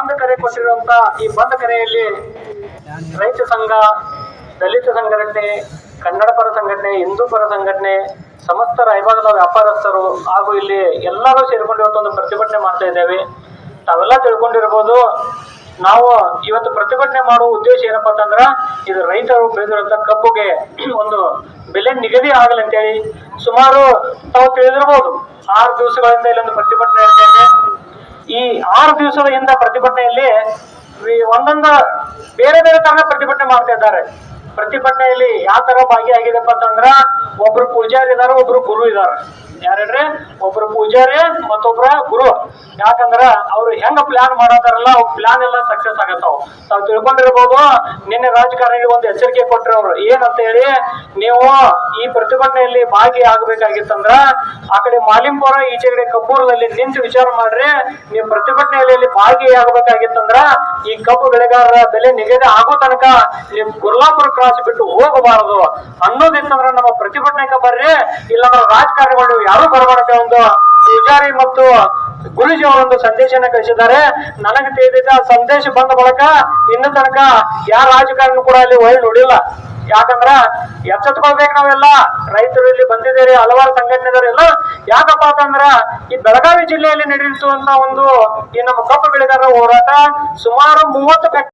ಬಂದ್ ಕರೆ ಕೊಟ್ಟಿರುವಂತ ಈ ಬಂದ್ ಕರೆಯಲ್ಲಿ ರೈತ ಸಂಘ, ದಲಿತ ಸಂಘಟನೆ, ಕನ್ನಡ ಪರ ಸಂಘಟನೆ, ಹಿಂದೂ ಪರ ಸಂಘಟನೆ, ಸಮಸ್ತ ರಾಯಭಾಗದ ವ್ಯಾಪಾರಸ್ಥರು ಹಾಗೂ ಇಲ್ಲಿ ಎಲ್ಲರೂ ಸೇರಿಕೊಂಡು ಇವತ್ತೊಂದು ಪ್ರತಿಭಟನೆ ಮಾಡ್ತಾ ಇದ್ದೇವೆ. ತಾವೆಲ್ಲ ತಿಳ್ಕೊಂಡಿರ್ಬೋದು, ನಾವು ಇವತ್ತು ಪ್ರತಿಭಟನೆ ಮಾಡುವ ಉದ್ದೇಶ ಏನಪ್ಪ ಅಂತಂದ್ರ, ಇದು ರೈತರು ಬೆಳೆದಿರುವಂತ ಕಬ್ಬುಗೆ ಒಂದು ಬೆಲೆ ನಿಗದಿ ಆಗಲಿ ಅಂತೇಳಿ ಸುಮಾರು ತಾವು ತಿಳಿದಿರ್ಬೋದು. ಆರು ದಿವಸಗಳಿಂದ ಇಲ್ಲೊಂದು ಪ್ರತಿಭಟನೆ ಆರು ದಿವಸದ ಹಿಂದ ಪ್ರತಿಭಟನೆಯಲ್ಲಿ ಒಂದೊಂದು ಬೇರೆ ಬೇರೆ ತರಹ ಪ್ರತಿಭಟನೆ ಮಾಡ್ತಾ ಇದ್ದಾರೆ. ಪ್ರತಿಭಟನೆಯಲ್ಲಿ ಯಾವ ತರ ಭಾಗಿಯಾಗಿದೆಪ್ಪ ಅಂತಂದ್ರ, ಒಬ್ರು ಪೂಜಾರಿ ಇದಾರೆ ಒಬ್ರು ಗುರು ಇದಾರೆ. ಯಾರೇಳ್ರಿ ಒಬ್ರು ಪೂಜಾರಿ ಮತ್ತೊಬ್ಬರ ಗುರು. ಯಾಕಂದ್ರ ಅವ್ರು ಹೆಂಗ ಪ್ಲಾನ್ ಮಾಡತಾರಲ್ಲ ಅವ್ರ ಪ್ಲಾನ್ ಎಲ್ಲ ಸಕ್ಸಸ್ ಆಗತ್ತಾವ. ತಾವ್ ತಿಳ್ಕೊಂಡಿರ್ಬೋದು, ನಿನ್ನೆ ರಾಜಕಾರಣಿ ಒಂದು ಎಚ್ಚರಿಕೆ ಕೊಟ್ರಿ ಅವ್ರು. ಏನಂತ ಹೇಳಿ, ನೀವು ಈ ಪ್ರತಿಭಟನೆಯಲ್ಲಿ ಭಾಗಿ ಆಗ್ಬೇಕಾಗಿತ್ತಂದ್ರ ಆ ಕಡೆ ಮಾಲಿಂಪುರ ಈಚೆ ಕಡೆ ಕಬ್ಬೂರಲ್ಲಿ ನಿಂತು ವಿಚಾರ ಮಾಡ್ರಿ. ನೀವು ಪ್ರತಿಭಟನೆಯಲ್ಲಿ ಭಾಗಿ ಆಗ್ಬೇಕಾಗಿತ್ತಂದ್ರ ಈ ಕಬ್ಬು ಬೆಳೆಗಾರರ ಬೆಲೆ ನಿಗದಿ ಆಗೋ ತನಕ ನಿಮ್ ಕುರ್ಲಾಪುರ ಕ್ರಾಸ್ ಬಿಟ್ಟು ಹೋಗಬಾರದು ಅನ್ನೋದಿತ್ತಂದ್ರ ನಮ್ಮ ಪ್ರತಿಭಟನೆಗೆ ಬರ್ರಿ, ಇಲ್ಲಾಂದ್ರೆ ರಾಜಕಾರಣಿಗಳು ಯಾರು ಬರಬಾರದೆ ಒಂದು ಪೂಜಾರಿ ಮತ್ತು ಗುರುಜಿ ಅವರೊಂದು ಸಂದೇಶನ ಕಳಿಸಿದ್ದಾರೆ. ನನಗೆ ತಿಳಿದಿದ್ದ ಸಂದೇಶ ಬಂದ ಬಳಿಕ ಇನ್ನು ತನಕ ಯಾರ ರಾಜಕಾರಣ ಕೂಡ ಅಲ್ಲಿ ಒಳ್ಳೆ ನೋಡಿಲ್ಲ. ಯಾಕಂದ್ರ ಎಚ್ಚೆತ್ಕೊಳ್ಬೇಕು ನಾವೆಲ್ಲ. ರೈತರು ಇಲ್ಲಿ ಬಂದಿದ್ದೀರಿ, ಹಲವಾರು ಸಂಘಟನೆದವರೆಲ್ಲ ಯಾಕಪ್ಪ ಅಂತಂದ್ರ ಈ ಬೆಳಗಾವಿ ಜಿಲ್ಲೆಯಲ್ಲಿ ನಡೆಯುವಂತ ಒಂದು ಈ ನಮ್ಮ ಕಬ್ಬು ಬೆಳೆಗಾರರ ಹೋರಾಟ ಸುಮಾರು ಮೂವತ್ತು